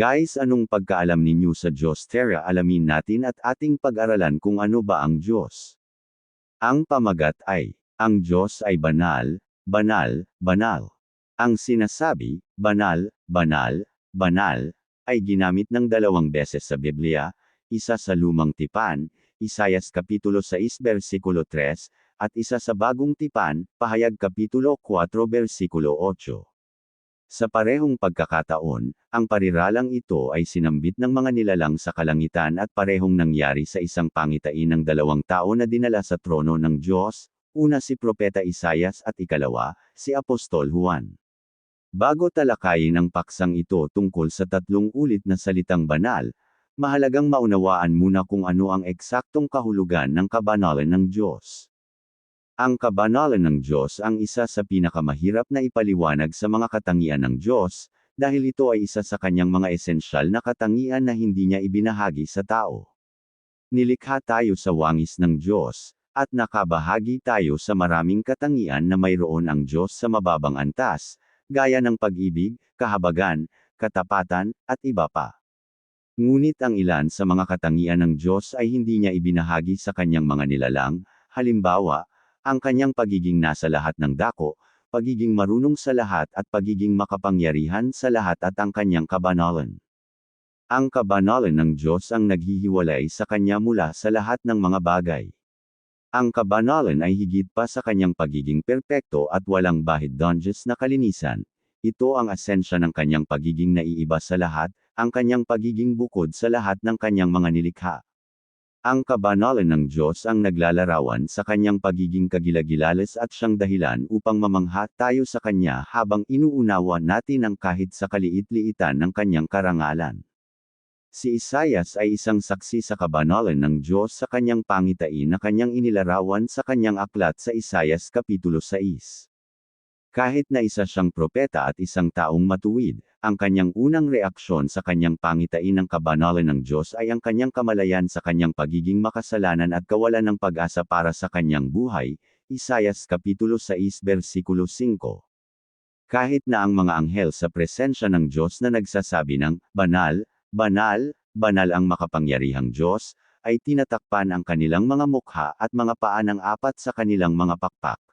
Guys anong pagkaalam ninyo sa Diyos Tara alamin natin at ating pag-aralan kung ano ba ang Diyos. Ang pamagat ay, ang Diyos ay banal, banal, banal. Ang sinasabi, banal, banal, banal, ay ginamit ng dalawang beses sa Biblia, isa sa Lumang Tipan, Isayas Kapitulo 6 versikulo 3, at isa sa Bagong Tipan, Pahayag Kapitulo 4 versikulo 8. Sa parehong pagkakataon, ang pariralang ito ay sinambit ng mga nilalang sa kalangitan at parehong nangyari sa isang pangitain ng dalawang tao na dinala sa trono ng Diyos, una si Propeta Isayas at ikalawa, si Apostol Juan. Bago talakayin ang paksang ito tungkol sa tatlong ulit na salitang banal, mahalagang maunawaan muna kung ano ang eksaktong kahulugan ng kabanalan ng Diyos. Ang kabanalan ng Diyos ang isa sa pinakamahirap na ipaliwanag sa mga katangian ng Diyos, dahil ito ay isa sa kanyang mga esensyal na katangian na hindi niya ibinahagi sa tao. Nilikha tayo sa wangis ng Diyos, at nakabahagi tayo sa maraming katangian na mayroon ang Diyos sa mababang antas, gaya ng pag-ibig, kahabagan, katapatan, at iba pa. Ngunit ang ilan sa mga katangian ng Diyos ay hindi niya ibinahagi sa kanyang mga nilalang, halimbawa, ang kanyang pagiging nasa lahat ng dako, pagiging marunong sa lahat at pagiging makapangyarihan sa lahat at ang kanyang kabanalan. Ang kabanalan ng Diyos ang naghihiwalay sa kanya mula sa lahat ng mga bagay. Ang kabanalan ay higit pa sa kanyang pagiging perpekto at walang bahid donjes na kalinisan. Ito ang asensya ng kanyang pagiging naiiba sa lahat, ang kanyang pagiging bukod sa lahat ng kanyang mga nilikha. Ang kabanalan ng Diyos ang naglalarawan sa kanyang pagiging kagilagilalas at siyang dahilan upang mamangha tayo sa kanya habang inuunawa natin ang kahit sa kaliit-liitan ng kanyang karangalan. Si Isayas ay isang saksi sa kabanalan ng Diyos sa kanyang pangitain na kanyang inilarawan sa kanyang aklat sa Isayas Kapitulo 6. Kahit na isa siyang propeta at isang taong matuwid, ang kanyang unang reaksyon sa kanyang pangitain ng kabanalan ng Diyos ay ang kanyang kamalayan sa kanyang pagiging makasalanan at kawalan ng pag-asa para sa kanyang buhay, Isayas Kapitulo 6 versikulo 5. Kahit na ang mga anghel sa presensya ng Diyos na nagsasabi ng, banal, banal, banal ang makapangyarihang Diyos, ay tinatakpan ang kanilang mga mukha at mga paa ng apat sa kanilang mga pakpak.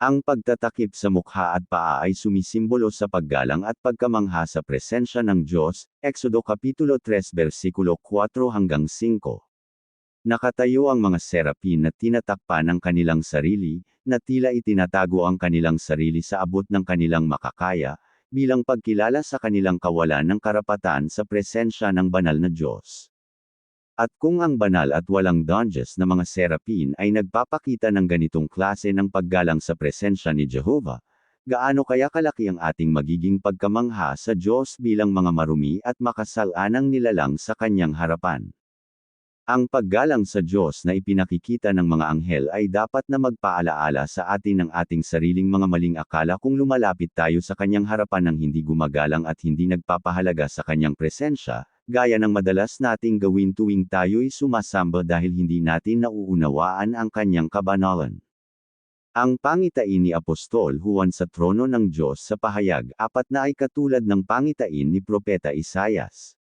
Ang pagtatakip sa mukha at paa ay sumisimbolo sa paggalang at pagkamangha sa presensya ng Diyos, Exodo Kapitulo 3 versikulo 4 hanggang 5. Nakatayo ang mga serapin na tinatakpan ang kanilang sarili, na tila itinatago ang kanilang sarili sa abot ng kanilang makakaya, bilang pagkilala sa kanilang kawalan ng karapatan sa presensya ng banal na Diyos. At kung ang banal at walang donges na mga serapin ay nagpapakita ng ganitong klase ng paggalang sa presensya ni Jehovah, gaano kaya kalaki ang ating magiging pagkamangha sa Diyos bilang mga marumi at makasalanang nilalang sa kanyang harapan. Ang paggalang sa Diyos na ipinakikita ng mga anghel ay dapat na magpaalaala sa atin ng ating sariling mga maling akala kung lumalapit tayo sa kanyang harapan ng hindi gumagalang at hindi nagpapahalaga sa kanyang presensya, gaya ng madalas nating gawin tuwing tayo'y sumasamba dahil hindi natin nauunawaan ang kanyang kabanalan. Ang pangitain ni Apostol Juan sa trono ng Diyos sa pahayag apat na ay katulad ng pangitain ni Propeta Isayas.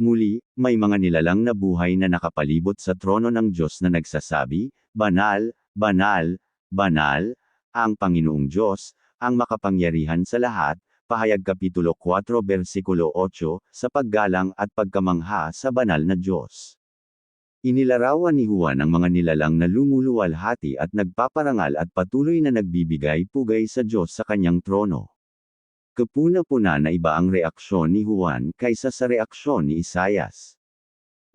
Muli, may mga nilalang na buhay na nakapalibot sa trono ng Diyos na nagsasabi, Banal, banal, banal, ang Panginoong Diyos, ang makapangyarihan sa lahat, Pahayag Kapitulo 4 versikulo 8, sa paggalang at pagkamangha sa banal na Diyos. Inilarawan ni Juan ang mga nilalang na lumuluwalhati at nagpaparangal at patuloy na nagbibigay pugay sa Diyos sa kanyang trono. Kapuna-puna na iba ang reaksyon ni Juan kaysa sa reaksyon ni Isayas.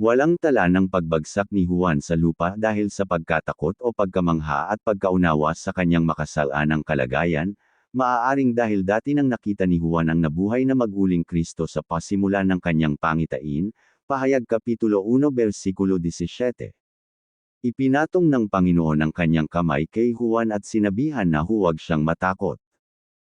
Walang tala ng pagbagsak ni Juan sa lupa dahil sa pagkatakot o pagkamangha at pagkaunawa sa kanyang makasalanang kalagayan, Maaaring dahil dati nang nakita ni Juan ang nabuhay na maguling Kristo sa pasimula ng kanyang pangitain, pahayag Kapitulo 1 versikulo 17. Ipinatong ng Panginoon ang kanyang kamay kay Juan at sinabihan na huwag siyang matakot.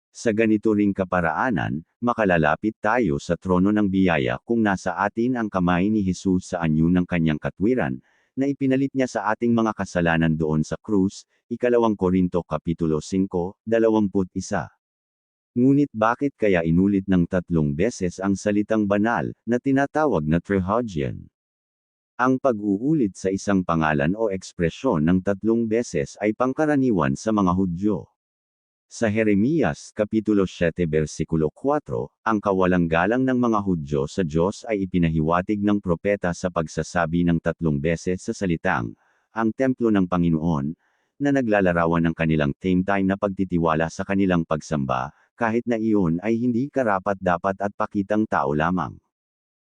Sa ganito ring kaparaanan, makalalapit tayo sa trono ng biyaya kung nasa atin ang kamay ni Jesus sa anyo ng kanyang katwiran, na ipinalit niya sa ating mga kasalanan doon sa krus, ikalawang Korinto Kapitulo 5, 21. Ngunit bakit kaya inulit ng tatlong beses ang salitang banal, na tinatawag na trihogion? Ang pag-uulit sa isang pangalan o ekspresyon ng tatlong beses ay pangkaraniwan sa mga Hudyo. Sa Jeremias, Kapitulo 7 versikulo 4, ang kawalang galang ng mga Hudyo sa Diyos ay ipinahiwatig ng propeta sa pagsasabi ng tatlong beses sa salitang, ang templo ng Panginoon, na naglalarawan ng kanilang time time na pagtitiwala sa kanilang pagsamba, kahit na iyon ay hindi karapat-dapat at pakitang tao lamang.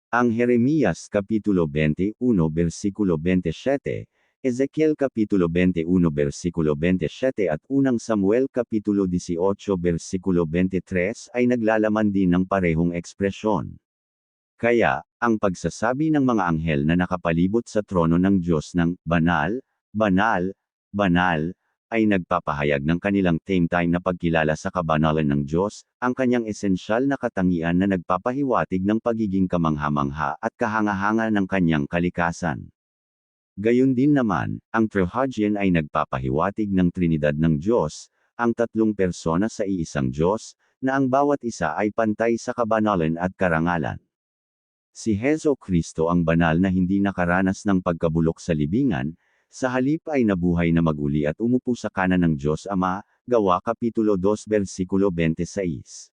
Ang Jeremias Kapitulo 21 versikulo 27, Ezekiel Kapitulo 21 versikulo 27 at unang Samuel Kapitulo 18 versikulo 23 ay naglalaman din ng parehong ekspresyon. Kaya, ang pagsasabi ng mga anghel na nakapalibot sa trono ng Diyos ng banal, banal, banal, ay nagpapahayag ng kanilang time time na pagkilala sa kabanalan ng Diyos, ang kanyang esensyal na katangian na nagpapahiwatig ng pagiging kamangha-mangha at kahanga-hanga ng kanyang kalikasan. Gayun din naman, ang Trihagion ay nagpapahiwatig ng Trinidad ng Diyos, ang tatlong persona sa iisang Diyos, na ang bawat isa ay pantay sa kabanalan at karangalan. Si Heso Kristo ang banal na hindi nakaranas ng pagkabulok sa libingan, sa halip ay nabuhay na maguli at umupo sa kanan ng Diyos Ama, Gawa Kapitulo 2 versikulo 26.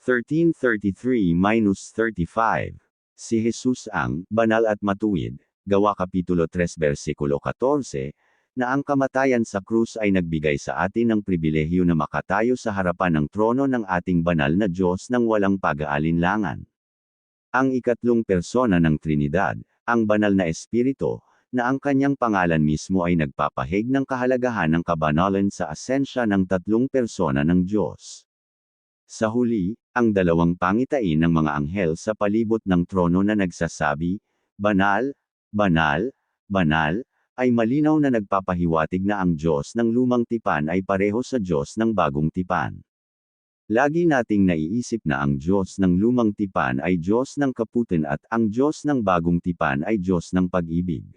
1333-35 Si Jesus ang, banal at matuwid, Gawa Kapitulo 3 versikulo 14, na ang kamatayan sa krus ay nagbigay sa atin ng pribilehyo na makatayo sa harapan ng trono ng ating banal na Diyos ng walang pag-aalinlangan. Ang ikatlong persona ng Trinidad, ang banal na Espiritu, na ang kanyang pangalan mismo ay nagpapahig ng kahalagahan ng kabanalan sa asensya ng tatlong persona ng Diyos. Sa huli, ang dalawang pangitain ng mga anghel sa palibot ng trono na nagsasabi, Banal, banal, banal, ay malinaw na nagpapahiwatig na ang Diyos ng lumang tipan ay pareho sa Diyos ng bagong tipan. Lagi nating naiisip na ang Diyos ng lumang tipan ay Diyos ng kaputin at ang Diyos ng bagong tipan ay Diyos ng pag-ibig.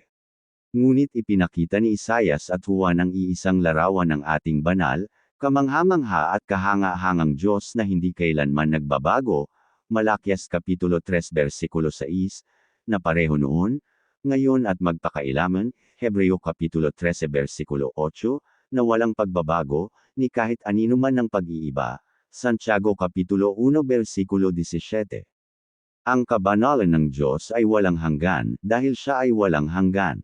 Ngunit ipinakita ni Isayas at Juan ang iisang larawan ng ating banal, kamangha-mangha at kahanga-hangang Diyos na hindi kailanman nagbabago, Malakias Kapitulo 3 versikulo 6, na pareho noon, ngayon at magpakailaman, Hebreo Kapitulo 13 versikulo 8, na walang pagbabago, ni kahit anino man ng pag-iiba, Santiago Kapitulo 1 versikulo 17. Ang kabanalan ng Diyos ay walang hanggan, dahil siya ay walang hanggan.